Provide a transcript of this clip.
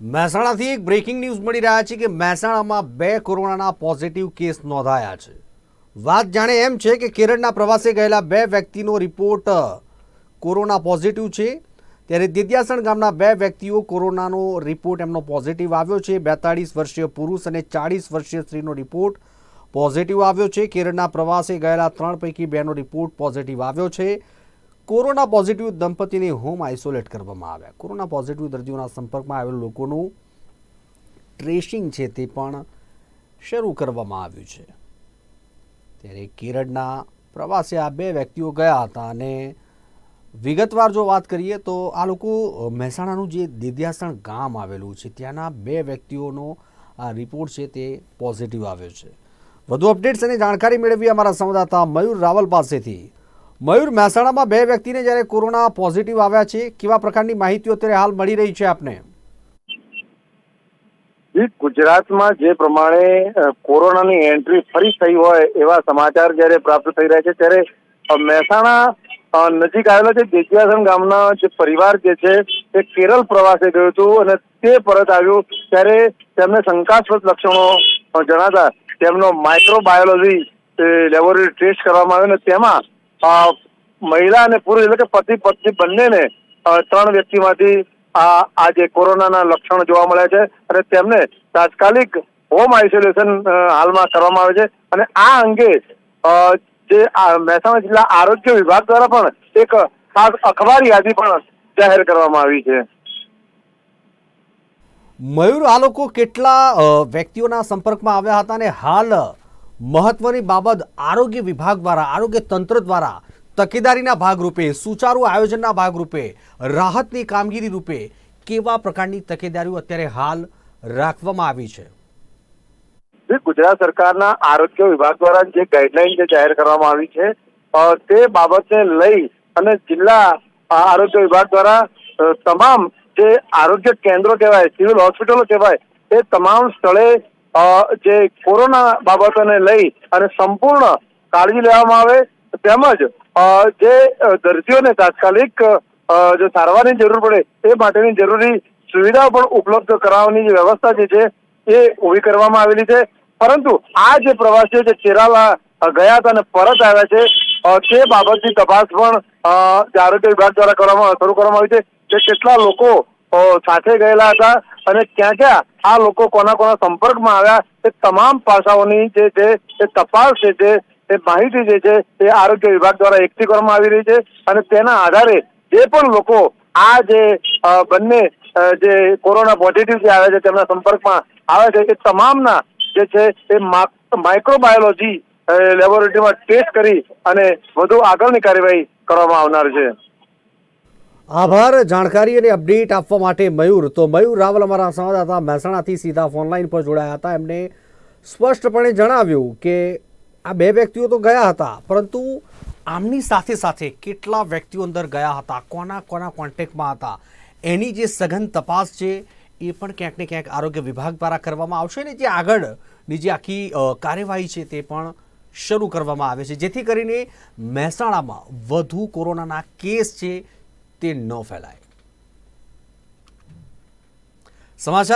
મહેસાણાથી એક breaking news મળી રહ્યા છે કે મહેસાણામાં બે કોરોનાના પોઝિટિવ કેસ નોંધાયા છે. વાત જાણે એમ છે કે કેરળના પ્રવાસે ગયેલા બે વ્યક્તિનો રિપોર્ટ કોરોના પોઝિટિવ છે. ત્યારે દિદ્યાસણ ગામના બે વ્યક્તિઓ કોરોનાનો રિપોર્ટ એમનો પોઝિટિવ આવ્યો છે. બેતાળીસ વર્ષીય પુરુષ અને ચાળીસ વર્ષીય સ્ત્રીનો રિપોર્ટ પોઝિટિવ આવ્યો છે. કેરળના પ્રવાસે ગયેલા ત્રણ પૈકી બેનો રિપોર્ટ પોઝિટિવ આવ્યો છે. કોરોના પોઝિટિવ દંપતીને હોમ આઇસોલેટ કરવામાં આવ્યા. કોરોના પોઝિટિવ દર્દીઓના સંપર્કમાં આવેલ લોકોનું ટ્રેસિંગ છે તે પણ શરૂ કરવામાં આવ્યું છે. ત્યારે કેરળના પ્રવાસે આ બે વ્યક્તિઓ ગયા હતા અને વિગતવાર જો વાત કરીએ તો આ લોકો મહેસાણાનું જે દિદ્યાસણ ગામ આવેલું છે, ત્યાંના બે વ્યક્તિઓનો આ રિપોર્ટ છે તે પોઝિટિવ આવ્યો છે. વધુ અપડેટ્સ અને જાણકારી મેળવી અમારા સંવાદદાતા મયુર રાવલ પાસેથી. મયુર મહેસાણામાં બે વ્યક્તિને જ્યારે કોરોના પોઝિટિવ આવ્યા છે, કેવા પ્રકારની માહિતીઓ અત્યારે હાલ મળી રહી છે આપને? ગુજરાતમાં જે પ્રમાણે કોરોનાની એન્ટ્રી ફરી થઈ હોય એવા સમાચાર જ્યારે પ્રાપ્ત થઈ રહ્યા છે, ત્યારે મહેસાણા નજીક આવેલા છે દેતિયાસન ગામના જે પરિવાર જે છે તે કેરળ પ્રવાસે ગયું હતું અને તે પરત આવ્યું ત્યારે તેમને શંકાસ્પદ લક્ષણો જણાતા તેમનો માઇક્રોબાયોલોજી લેબોરેટરી ટેસ્ટ કરવામાં આવ્યો અને તેમાં મહિલા અને પુરુષ એટલે કે પતિ, પત્ની બંનેને ત્રણ વ્યક્તિમાંથી આ આજે કોરોનાના લક્ષણ જોવા મળ્યા છે અને તેમને તાત્કાલિક હોમ આઇસોલેશન હાલમાં કરવામાં આવે છે. અને આ અંગે જે મહેસાણા જિલ્લા આરોગ્ય વિભાગ દ્વારા પણ એક ખાસ અખબાર યાદી પણ જાહેર કરવામાં આવી છે. મયુર, આ લોકો કેટલા વ્યક્તિઓના સંપર્કમાં આવ્યા હતા અને હાલ મહત્વની બાબત આરોગ્ય વિભાગ દ્વારા, આરોગ્ય તંત્ર દ્વારા તકેદારીના ભાગરૂપે, સુચારુ આયોજનના ભાગરૂપે, રાહતની કામગીરી રૂપે કેવા પ્રકારની તકેદારીઓ અત્યારે હાલ રાખવામાં આવી છે? ગુજરાત સરકારના આરોગ્ય વિભાગ દ્વારા જે ગાઈડલાઈન જે જાહેર કરવામાં આવી છે તે બાબતને લઈ અને જિલ્લા આરોગ્ય વિભાગ દ્વારા તમામ જે આરોગ્ય કેન્દ્રો કહેવાય, સિવિલ હોસ્પિટલો કહેવાય, તે તમામ સ્થળે જે કોરોના બાબતોને લઈ અને સંપૂર્ણ કાળજી લેવામાં આવે તેમજ જે દર્દીઓને તાત્કાલિક જો સારવારની જરૂર પડે એ માટેની જરૂરી સુવિધાઓ પણ ઉપલબ્ધ કરાવવાની જે વ્યવસ્થા જે છે એ ઊભી કરવામાં આવેલી છે. પરંતુ આ જે પ્રવાસીઓ જે કેરાલા ગયા હતા અને પરત આવ્યા છે તે બાબતની તપાસ પણ આરોગ્ય વિભાગ દ્વારા કરવામાં, શરૂ કરવામાં આવી છે કે કેટલા લોકો સાથે ગયેલા હતા અને ક્યાં ક્યાં આ લોકો કોના કોના સંપર્કમાં આવ્યા તે તમામ પાસાઓની જે છે, એ તપાસ જે છે, એ માહિતી જે છે, એ આરોગ્ય વિભાગ દ્વારા એકઠી કરવામાં આવી રહી છે અને તેના આધારે જે પણ લોકો આ જે બંને જે કોરોના પોઝિટિવ જે આવે છે, તેમના સંપર્કમાં આવે છે, એ તમામના જે છે, એ માઇક્રોબાયોલોજી લેબોરેટરીમાં ટેસ્ટ કરી અને વધુ આગળની કાર્યવાહી કરવામાં આવનાર છે. આભાર. જાણકારી અને અપડેટ આપવા માટે મયુર. તો મયુર રાવલ અમારા સંવાદદાતા મહેસાણાથી સીધા ફોનલાઈન પર જોડાયા હતા. એમને સ્પષ્ટપણે જણાવ્યું કે આ બે વ્યક્તિઓ તો ગયા હતા, પરંતુ આમની સાથે સાથે કેટલા વ્યક્તિઓ અંદર ગયા હતા, કોના કોના કોન્ટેક્ટમાં હતા, એની જે સઘન તપાસ છે એ પણ ક્યાંક ને ક્યાંક આરોગ્ય વિભાગ દ્વારા કરવામાં આવશે ને જે આગળની જે આખી કાર્યવાહી છે તે પણ શરૂ કરવામાં આવે છે. જેથી કરીને મહેસાણામાં વધુ કોરોનાના કેસ છે તે ન ફેલાય. સમાચાર